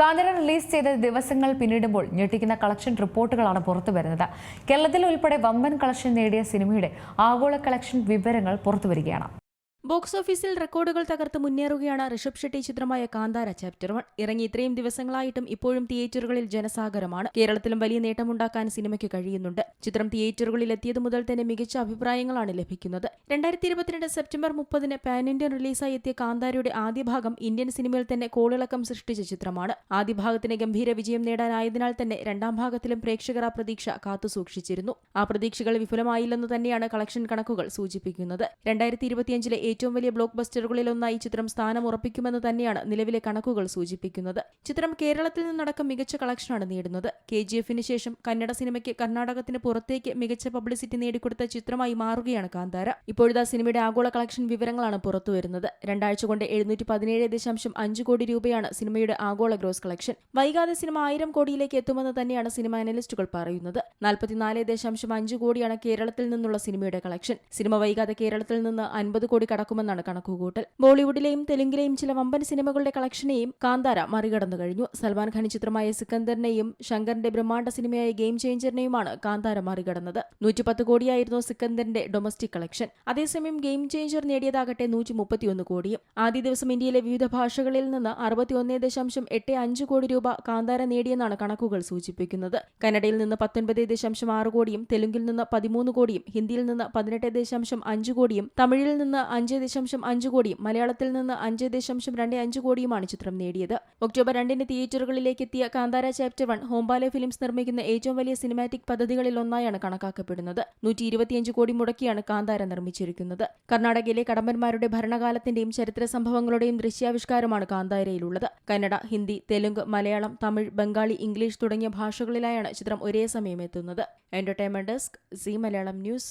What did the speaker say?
Kantara release ചെയ്ത ദിവസങ്ങൾ പിന്നിടുമ്പോൾ ഞെട്ടിക്കുന്ന കളക്ഷൻ റിപ്പോർട്ടുകളാണ് പുറത്തു വരുന്നത്. കേരളത്തിൽ ഉൾപ്പെടെ വമ്പൻ കളക്ഷൻ നേടിയ സിനിമയുടെ ആഗോള കളക്ഷൻ വിവരങ്ങൾ പുറത്തുവരികയാണ് ബോക്സ് ഓഫീസിൽ റെക്കോർഡുകൾ തകർത്ത് മുന്നേറുകയാണ് ഋഷഭ് ഷെട്ടി ചിത്രമായ കാന്താര ചാപ്റ്റർ വൺ. ഇറങ്ങി ഇത്രയും ദിവസങ്ങളായിട്ടും ഇപ്പോഴും തിയേറ്ററുകളിൽ ജനസാഗരമാണ്. കേരളത്തിലും വലിയ നേട്ടമുണ്ടാക്കാൻ സിനിമയ്ക്ക് കഴിയുന്നുണ്ട്. ചിത്രം തിയേറ്ററുകളിൽ എത്തിയത് മുതൽ തന്നെ മികച്ച അഭിപ്രായങ്ങളാണ് ലഭിക്കുന്നത്. രണ്ടായിരത്തി ഇരുപത്തിരണ്ട് സെപ്റ്റംബർ മുപ്പതിന് പാൻ ഇന്ത്യൻ റിലീസായി എത്തിയ കാന്താരയുടെ ആദ്യ ഭാഗം ഇന്ത്യൻ സിനിമയിൽ തന്നെ കോളിളക്കം സൃഷ്ടിച്ച ചിത്രമാണ്. ആദ്യ ഭാഗത്തിന് ഗംഭീര വിജയം നേടാനായതിനാൽ തന്നെ രണ്ടാം ഭാഗത്തിലും പ്രേക്ഷകർ ആ പ്രതീക്ഷ കാത്തുസൂക്ഷിച്ചിരുന്നു ആ പ്രതീക്ഷകൾ വിഫലമായില്ലെന്ന് തന്നെയാണ് കളക്ഷൻ കണക്കുകൾ സൂചിപ്പിക്കുന്നത്. രണ്ടായിരത്തി ഇരുപത്തിയഞ്ചിലെ ഏറ്റവും വലിയ ബ്ലോക്ക് ബസ്റ്ററുകളിലൊന്നായി ചിത്രം സ്ഥാനം ഉറപ്പിക്കുമെന്ന് തന്നെയാണ് നിലവിലെ കണക്കുകൾ സൂചിപ്പിക്കുന്നത്. ചിത്രം കേരളത്തിൽ നിന്നടക്കം മികച്ച കളക്ഷനാണ് നേടുന്നത്. കെ ജി എഫിന് ശേഷം കന്നഡ സിനിമയ്ക്ക് കർണാടകത്തിന് പുറത്തേക്ക് മികച്ച പബ്ലിസിറ്റി നേടിക്കൊടുത്ത ചിത്രമായി മാറുകയാണ് കാന്താര. ഇപ്പോഴത്തെ സിനിമയുടെ ആഗോള കളക്ഷൻ വിവരങ്ങളാണ് പുറത്തുവരുന്നത്. രണ്ടാഴ്ച കൊണ്ട് എഴുന്നൂറ്റി പതിനേഴ് ദശാംശം അഞ്ച് കോടി രൂപയാണ് സിനിമയുടെ ആഗോള ഗ്രോസ് കളക്ഷൻ. വൈകാതെ സിനിമ ആയിരം കോടിയിലേക്ക് എത്തുമെന്ന് തന്നെയാണ് സിനിമ അനലിസ്റ്റുകൾ പറയുന്നത്. നാൽപ്പത്തിനാല് ദശാംശം അഞ്ച് കോടിയാണ് കേരളത്തിൽ നിന്നുള്ള സിനിമയുടെ കളക്ഷൻ. സിനിമ വൈകാതെ കേരളത്തിൽ നിന്ന് അൻപത് കോടി കടക്കുമെന്നാണ് കണക്കുകൂട്ടൽ. ബോളിവുഡിലെയും തെലുങ്കിലെയും ചില വമ്പൻ സിനിമകളുടെ കളക്ഷനെയും കാന്താര മറികടന്നു കഴിഞ്ഞു. സൽമാൻ ഖാൻ ചിത്രമായ സിക്കന്ദറിനെയും ശങ്കറിന്റെ ബ്രഹ്മാണ്ഡ സിനിമയായ ഗെയിം ചേഞ്ചറിനെയുമാണ് കാന്താര മറികടന്നത്. നൂറ്റിപ്പത്ത് കോടിയായിരുന്നു സിക്കന്ദറിന്റെ ഡൊമസ്റ്റിക് കളക്ഷൻ. അതേസമയം ഗെയിം ചേഞ്ചർ നേടിയതാകട്ടെ നൂറ്റി മുപ്പത്തിയൊന്ന് കോടിയും. ആദ്യ ദിവസം ഇന്ത്യയിലെ വിവിധ ഭാഷകളിൽ നിന്ന് അറുപത്തിയൊന്ന് ദശാംശം എട്ട് അഞ്ച് കോടി രൂപ കാന്താര നേടിയെന്നാണ് കണക്കുകൾ സൂചിപ്പിക്കുന്നത്. കന്നഡയിൽ നിന്ന് പത്തൊൻപത് ദശാംശം ആറ് കോടിയും തെലുങ്കിൽ നിന്ന് പതിമൂന്ന് കോടിയും ഹിന്ദിയിൽ നിന്ന് പതിനെട്ട് ദശാംശം അഞ്ച് കോടിയും തമിഴിൽ നിന്ന് അഞ്ച് ദശാംശം അഞ്ച് കോടിയും മലയാളത്തിൽ നിന്ന് അഞ്ച് ദശാംശം രണ്ട് അഞ്ച് കോടിയുമാണ് ചിത്രം നേടിയത്. ഒക്ടോബർ രണ്ടിന് തിയേറ്ററുകളിലേക്ക് എത്തിയ Kantara chapter one Hombale films നിർമ്മിക്കുന്ന ഏറ്റവും വലിയ സിനിമാറ്റിക് പദ്ധതികളിൽ ഒന്നായാണ് കണക്കാക്കപ്പെടുന്നത്. നൂറ്റി ഇരുപത്തിയഞ്ച് കോടി മുടക്കിയാണ് കാന്താര നിർമ്മിച്ചിരിക്കുന്നത്. കർണാടകയിലെ കടമ്പന്മാരുടെ ഭരണകാലത്തിന്റെയും ചരിത്ര സംഭവങ്ങളുടെയും ദൃശ്യാവിഷ്കാരമാണ് കാന്താരയിലുള്ളത്. കന്നഡ ഹിന്ദി തെലുങ്ക് മലയാളം തമിഴ് ബംഗാളി ഇംഗ്ലീഷ് തുടങ്ങിയ ഭാഷകളിലായാണ് ചിത്രം ഒരേ സമയം എത്തുന്നത്. Entertainment desk Zee Malayalam news